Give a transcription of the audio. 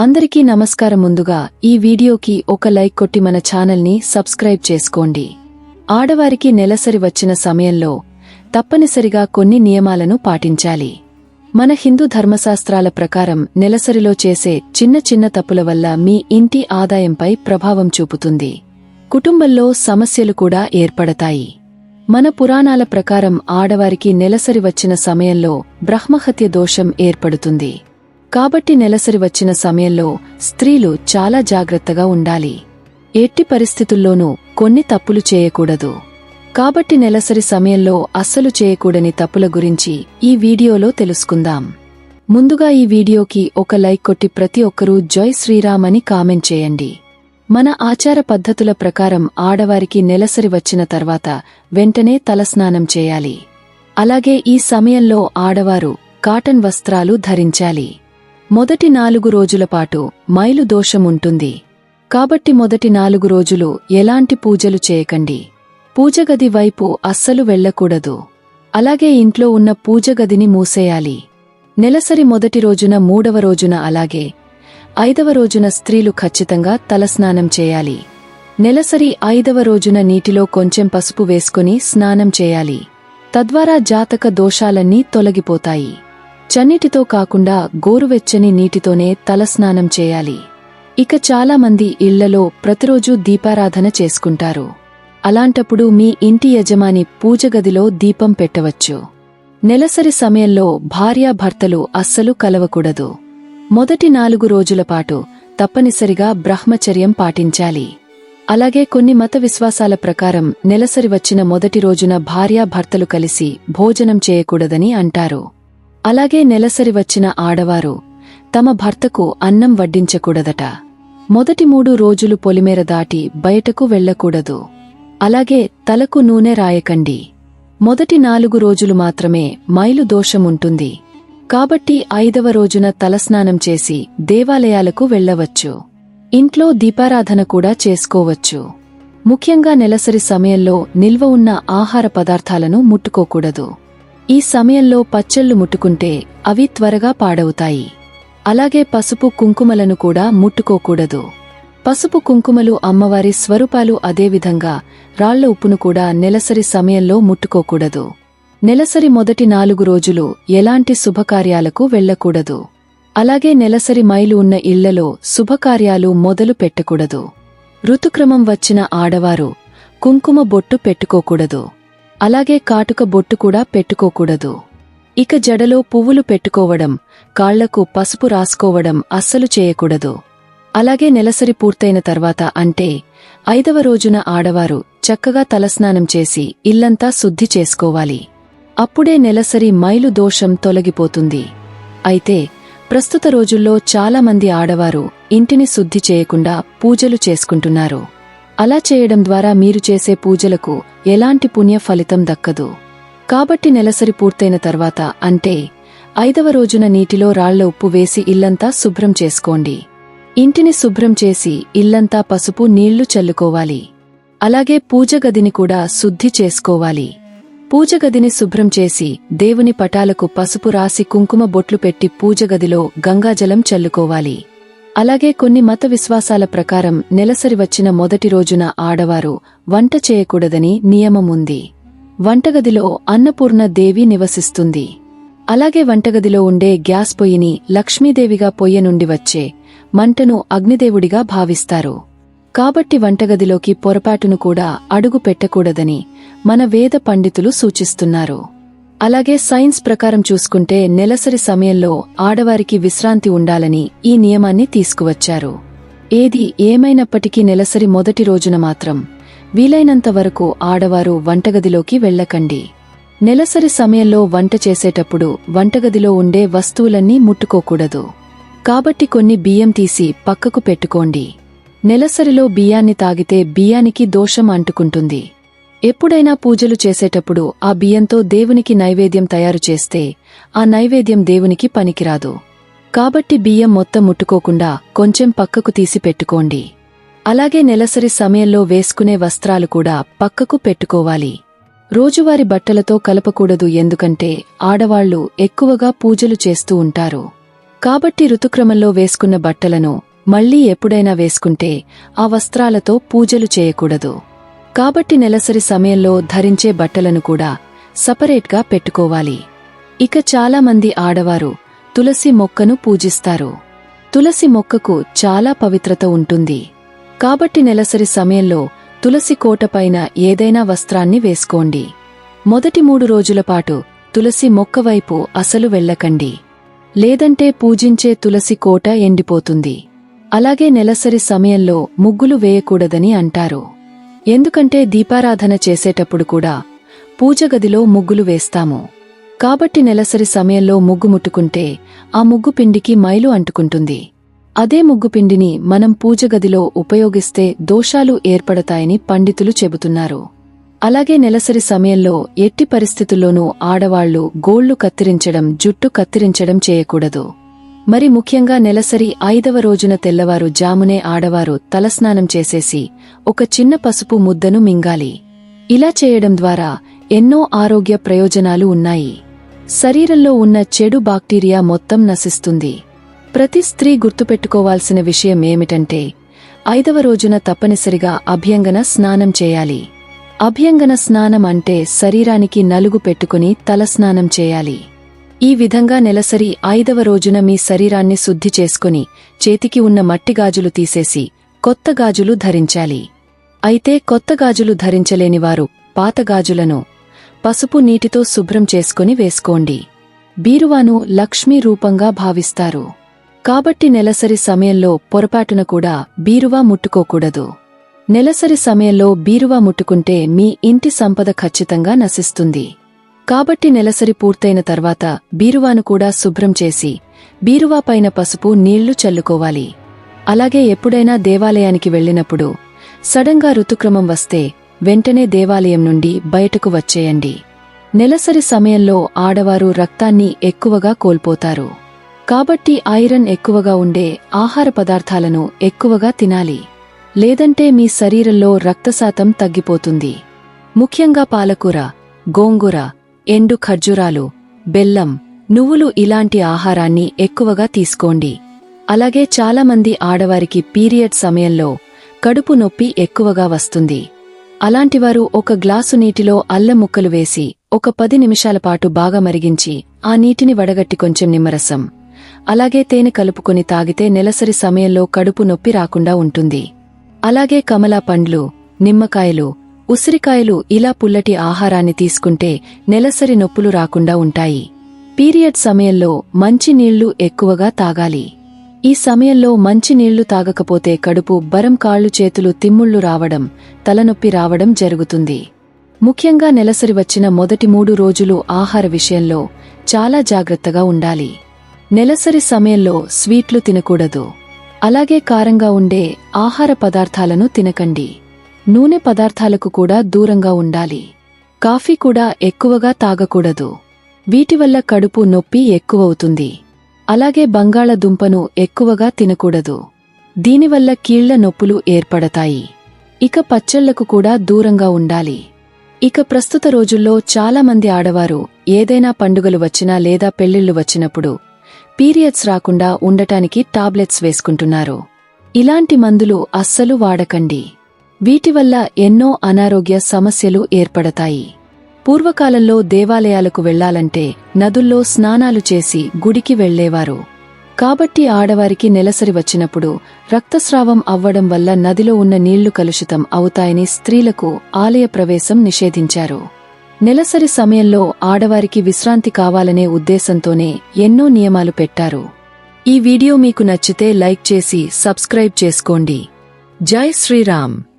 అందరికీ నమస్కారం ముందుగా ఈ వీడియోకి ఒక లైక్ కొట్టి మన ఛానల్ని సబ్స్క్రైబ్ చేసుకోండి. ఆడవారికి నెలసరి వచ్చిన సమయంలో తప్పనిసరిగా కొన్ని నియమాలను పాటించాలి. మన హిందూ ధర్మశాస్త్రాల ప్రకారం నెలసరిలో చేసే చిన్న చిన్న తప్పుల వల్ల మీ ఇంటి ఆదాయంపై ప్రభావం చూపుతుంది. కుటుంబంలో సమస్యలు కూడా ఏర్పడతాయి. మన పురాణాల ప్రకారం ఆడవారికి నెలసరి వచ్చిన సమయంలో బ్రహ్మహత్య దోషం ఏర్పడుతుంది. కాబట్టి నెలసరి వచ్చిన సమయంలో స్త్రీలు చాలా జాగ్రత్తగా ఉండాలి. ఎట్టి పరిస్థితుల్లోనూ కొన్ని తప్పులు చేయకూడదు. కాబట్టి నెలసరి సమయంలో అస్సలు చేయకూడని తప్పుల గురించి ఈ వీడియోలో తెలుసుకుందాం. ముందుగా ఈ వీడియోకి ఒక లైక్ కొట్టి ప్రతి ఒక్కరూ జై శ్రీరామ్ అని కామెంట్ చేయండి. మన ఆచార పద్ధతుల ప్రకారం ఆడవారికి నెలసరి వచ్చిన తర్వాత వెంటనే తలస్నానం చేయాలి. అలాగే ఈ సమయంలో ఆడవారు కాటన్ వస్త్రాలు ధరించాలి. మొదటి నాలుగు రోజుల పాటు మైలు దోషం ఉంటుంది కాబట్టి మొదటి నాలుగు రోజులు ఎలాంటి పూజలు చేయకండి. పూజగది వైపు అస్సలు వెళ్ళకూడదు అలాగే ఇంట్లో ఉన్న పూజగదిని మూసేయాలి. నెలసరి మొదటి రోజున మూడవ రోజున అలాగే ఐదవ రోజున స్త్రీలు ఖచ్చితంగా తలస్నానం చేయాలి. నెలసరి ఐదవ రోజున నీటిలో కొంచెం పసుపు వేసుకుని స్నానం చేయాలి. తద్వారా జాతక దోషాలన్నీ తొలగిపోతాయి. చన్నీటితో కాకుండా గోరువెచ్చని నీటితోనే తలస్నానం చేయాలి. ఇక చాలామంది ఇళ్ళలో ప్రతిరోజూ దీపారాధన చేసుకుంటారు. అలాంటప్పుడు మీ ఇంటి యజమాని పూజగదిలో దీపం పెట్టవచ్చు. నెలసరి సమయంలో భార్యాభర్తలు అస్సలు కలవకూడదు. మొదటి నాలుగు రోజుల పాటు తప్పనిసరిగా బ్రహ్మచర్యం పాటించాలి. అలాగే కొన్ని మత విశ్వాసాల ప్రకారం నెలసరి వచ్చిన మొదటి రోజున భార్యాభర్తలు కలిసి భోజనం చేయకూడదని అంటారు. అలాగే నెలసరి వచ్చిన ఆడవారు తమ భర్తకు అన్నం వడ్డించకూడదట. మొదటి మూడు రోజులు పొలిమేర దాటి బయటకు వెళ్ళకూడదు అలాగే తలకు నూనె రాయకండి. మొదటి నాలుగు రోజులు మాత్రమే మైలు దోషముంటుంది కాబట్టి ఐదవ రోజున తలస్నానం చేసి దేవాలయాలకు వెళ్ళవచ్చు ఇంట్లో దీపారాధన కూడా చేసుకోవచ్చు. ముఖ్యంగా నెలసరి సమయంలో నిల్వ ఉన్న ఆహార పదార్థాలను ముట్టుకోకూడదు. ఈ సమయంలో పచ్చళ్ళు ముట్టుకుంటే అవి త్వరగా పాడవుతాయి. అలాగే పసుపు కుంకుమలను కూడా ముట్టుకోకూడదు. పసుపు కుంకుమలు అమ్మవారి స్వరూపాలు అదేవిధంగా రాళ్ళ ఉప్పును కూడా నెలసరి సమయంలో ముట్టుకోకూడదు. నెలసరి మొదటి నాలుగు రోజులు ఎలాంటి శుభకార్యాలకు వెళ్ళకూడదు అలాగే నెలసరి మైలు ఉన్న ఇళ్ళలో శుభకార్యాలు మొదలు పెట్టకూడదు. ఋతుక్రమం వచ్చిన ఆడవారు కుంకుమ బొట్టు పెట్టుకోకూడదు. అలాగే కాటుక బొట్టు కూడా పెట్టుకోకూడదు. ఇక జడలో పువ్వులు పెట్టుకోవడం కాళ్ళకు పసుపు రాసుకోవడం అస్సలు చేయకూడదు. అలాగే నెలసరి పూర్తయిన తర్వాత అంటే ఐదవ రోజున ఆడవారు చక్కగా తలస్నానం చేసి ఇల్లంతా శుద్ధి చేసుకోవాలి. అప్పుడే నెలసరి మైలు దోషం తొలగిపోతుంది. అయితే ప్రస్తుత రోజుల్లో చాలామంది ఆడవారు ఇంటిని శుద్ధి చేయకుండా పూజలు చేసుకుంటున్నారు. అలా చేయడం ద్వారా మీరు చేసే పూజలకు ఎలాంటి పుణ్య ఫలితం దక్కదు. కాబట్టి నెలసరి పూర్తయిన తర్వాత అంటే ఐదవ రోజున నీటిలో రాళ్ళ ఉప్పు వేసి ఇల్లంతా శుభ్రం చేసుకోండి. ఇంటిని శుభ్రం చేసి ఇల్లంతా పసుపు నీళ్ళు చల్లుకోవాలి. అలాగే పూజగదిని కూడా శుద్ధి చేసుకోవాలి. పూజగదిని శుభ్రం చేసి దేవుని పటాలకు పసుపు రాసి కుంకుమ బొట్లు పెట్టి పూజగదిలో గంగాజలం చల్లుకోవాలి. అలాగే కొన్ని మత విశ్వాసాల ప్రకారం నెలసరి వచ్చిన మొదటి రోజున ఆడవారు వంట చేయకూడదని నియమముంది. వంటగదిలో అన్నపూర్ణ దేవి నివసిస్తుంది. అలాగే వంటగదిలో ఉండే గ్యాస్ పొయ్యిని లక్ష్మీదేవిగా పొయ్య నుండి వచ్చే మంటను అగ్నిదేవుడిగా భావిస్తారు. కాబట్టి వంటగదిలోకి పొరపాటును కూడా అడుగు పెట్టకూడదని మన వేద పండితులు సూచిస్తున్నారు. అలాగే సైన్స్ ప్రకారం చూసుకుంటే నెలసరి సమయంలో ఆడవారికి విశ్రాంతి ఉండాలని ఈ నియమాన్ని తీసుకువచ్చారు. ఏది ఏమైనప్పటికీ నెలసరి మొదటి రోజున మాత్రం వీలైనంత వరకు ఆడవారు వంటగదిలోకి వెళ్ళకండి నెలసరి సమయంలో వంట చేసేటప్పుడు వంటగదిలో ఉండే వస్తువులన్నీ ముట్టుకోకూడదు. కాబట్టి కొన్ని బియ్యం తీసి పక్కకు పెట్టుకోండి. నెలసరిలో బియ్యాన్ని తాగితే బియ్యానికి దోషం అంటుకుంటుంది. ఎప్పుడైనా పూజలు చేసేటప్పుడు ఆ బియ్యంతో దేవునికి నైవేద్యం తయారు చేస్తే ఆ నైవేద్యం దేవునికి పనికిరాదు. కాబట్టి బియ్యం మొత్తం ముట్టుకోకుండా కొంచెం పక్కకు తీసి పెట్టుకోండి. అలాగే నెలసరి సమయంలో వేసుకునే వస్త్రాలు కూడా పక్కకు పెట్టుకోవాలి. రోజువారి బట్టలతో కలపకూడదు ఎందుకంటే ఆడవాళ్ళు ఎక్కువగా పూజలు చేస్తూ ఉంటారు. కాబట్టి ఋతుక్రమంలో వేసుకున్న బట్టలను మళ్ళీ ఎప్పుడైనా వేసుకుంటే ఆ వస్త్రాలతో పూజలు చేయకూడదు. కాబట్టి నెలసరి సమయంలో ధరించే బట్టలను కూడా సపరేట్గా పెట్టుకోవాలి. ఇక చాలామంది ఆడవారు తులసి మొక్కను పూజిస్తారు. తులసి మొక్కకు చాలా పవిత్రత ఉంటుంది. కాబట్టి నెలసరి సమయంలో తులసి కోటపైన ఏదైనా వస్త్రాన్ని వేసుకోండి. మొదటి మూడు రోజుల పాటు తులసి మొక్క వైపు అసలు వెళ్ళకండి. లేదంటే పూజించే తులసి కోట ఎండిపోతుంది. అలాగే నెలసరి సమయంలో ముగ్గులు వేయకూడదని అంటారు. ఎందుకంటే దీపారాధన చేసేటప్పుడు కూడా పూజగదిలో ముగ్గులు వేస్తాము. కాబట్టి నెలసరి సమయంలో ముగ్గు ముట్టుకుంటే ఆ ముగ్గు పిండికి మైలు అంటుకుంటుంది. అదే ముగ్గు పిండిని మనం పూజగదిలో ఉపయోగిస్తే దోషాలు ఏర్పడతాయని పండితులు చెబుతున్నారు. అలాగే నెలసరి సమయంలో ఎట్టి పరిస్థితుల్లోనూ ఆడవాళ్ళు గోళ్ళు కత్తిరించడం జుట్టు కత్తిరించడం చేయకూడదు. మరి ముఖ్యంగా నెలసరి ఐదవ రోజున తెల్లవారు జామునే ఆడవారు తలస్నానం చేసేసి ఒక చిన్న పసుపు ముద్దను మింగాలి. ఇలా చేయడం ద్వారా ఎన్నో ఆరోగ్య ప్రయోజనాలు ఉన్నాయి. శరీరంలో ఉన్న చెడు బాక్టీరియా మొత్తం నశిస్తుంది. ప్రతి స్త్రీ గుర్తుపెట్టుకోవాల్సిన విషయం ఏమిటంటే ఐదవ రోజున తప్పనిసరిగా అభ్యంగన స్నానం చేయాలి. అభ్యంగన స్నానం అంటే శరీరానికి నలుగు పెట్టుకుని తలస్నానం చేయాలి. ఈ విధంగా నెలసరి ఐదవ రోజున మీ శరీరాన్ని శుద్ధి చేసుకుని చేతికి ఉన్న మట్టి గాజులు తీసేసి కొత్త గాజులు ధరించాలి. అయితే కొత్త గాజులు ధరించలేనివారు పాత గాజులను పసుపు నీటితో శుభ్రం చేసుకుని వేసుకోండి. బీరువాను లక్ష్మీ రూపంగా భావిస్తారు. కాబట్టి నెలసరి సమయంలో పొరపాటున కూడా బీరువా ముట్టుకోకూడదు. నెలసరి సమయంలో బీరువా ముట్టుకుంటే మీ ఇంటి సంపద ఖచ్చితంగా నశిస్తుంది. కాబట్టి నెలసరి పూర్తయిన తర్వాత బీరువాను కూడా శుభ్రం చేసి బీరువా పైన పసుపు నీళ్ళు చల్లుకోవాలి. అలాగే ఎప్పుడైనా దేవాలయానికి వెళ్ళినప్పుడు సడన్గా ఋతుక్రమం వస్తే వెంటనే దేవాలయం నుండి బయటకు వచ్చేయండి. నెలసరి సమయంలో ఆడవారు రక్తాన్ని ఎక్కువగా కోల్పోతారు. కాబట్టి ఐరన్ ఎక్కువగా ఉండే ఆహార పదార్థాలను ఎక్కువగా తినాలి. లేదంటే మీ శరీరంలో రక్తశాతం తగ్గిపోతుంది. ముఖ్యంగా పాలకూర గోంగూర ఎండు ఖర్జూరాలు బెల్లం నువ్వులు ఇలాంటి ఆహారాన్ని ఎక్కువగా తీసుకోండి. అలాగే చాలామంది ఆడవారికి పీరియడ్ సమయంలో కడుపు నొప్పి ఎక్కువగా వస్తుంది. అలాంటివారు ఒక గ్లాసు నీటిలో అల్లం ముక్కలు వేసి ఒక పది నిమిషాల పాటు బాగా మరిగించి ఆ నీటిని వడగట్టి కొంచెం నిమ్మరసం అలాగే తేనె కలుపుకొని తాగితే నెలసరి సమయంలో కడుపు నొప్పి రాకుండా ఉంటుంది. అలాగే కమలా పండ్లు నిమ్మకాయలు ఉసిరికాయలు ఇలా పుల్లటి ఆహారాన్ని తీసుకుంటే నెలసరి నొప్పులు రాకుండా ఉంటాయి. పీరియడ్ సమయంలో మంచి నీళ్ళు ఎక్కువగా తాగాలి. ఈ సమయంలో మంచి నీళ్ళు తాగకపోతే కడుపు బరం కాళ్ళు చేతులు తిమ్ముళ్ళు రావడం తలనొప్పి రావడం జరుగుతుంది. ముఖ్యంగా నెలసరి వచ్చిన మొదటి మూడు రోజులు ఆహార విషయంలో చాలా జాగ్రత్తగా ఉండాలి. నెలసరి సమయంలో స్వీట్లు తినకూడదు. అలాగే కారంగా ఉండే ఆహార పదార్థాలను తినకండి. నూనె పదార్థాలకు కూడా దూరంగా ఉండాలి. కాఫీ కూడా ఎక్కువగా తాగకూడదు. వీటి వల్ల కడుపు నొప్పి ఎక్కువవుతుంది. అలాగే బంగాళదుంపను ఎక్కువగా తినకూడదు. దీనివల్ల కీళ్ళ నొప్పులు ఏర్పడతాయి. ఇక పచ్చళ్ళకు కూడా దూరంగా ఉండాలి. ఇక ప్రస్తుత రోజుల్లో చాలామంది ఆడవారు ఏదైనా పండుగలు వచ్చినా లేదా పెళ్ళిళ్ళు వచ్చినప్పుడు పీరియడ్స్ రాకుండా ఉండటానికి టాబ్లెట్స్ వేసుకుంటున్నారు. ఇలాంటి మందులు అస్సలు వాడకండి. వీటి వల్ల ఎన్నో అనారోగ్య సమస్యలు ఏర్పడతాయి. పూర్వకాలంలో దేవాలయాలకు వెళ్ళాలంటే నదుల్లో స్నానాలు చేసి గుడికి వెళ్ళేవారు. కాబట్టి ఆడవారికి నెలసరి వచ్చినప్పుడు రక్తస్రావం అవ్వడం వల్ల నదిలో ఉన్న నీళ్ళు కలుషితం అవుతాయని స్త్రీలకు ఆలయ ప్రవేశం నిషేధించారు. నెలసరి సమయంలో ఆడవారికి విశ్రాంతి కావాలనే ఉద్దేశంతోనే ఎన్నో నియమాలు పెట్టారు. ఈ వీడియో మీకు నచ్చితే లైక్ చేసి సబ్స్క్రైబ్ చేసుకోండి. జై శ్రీరామ్.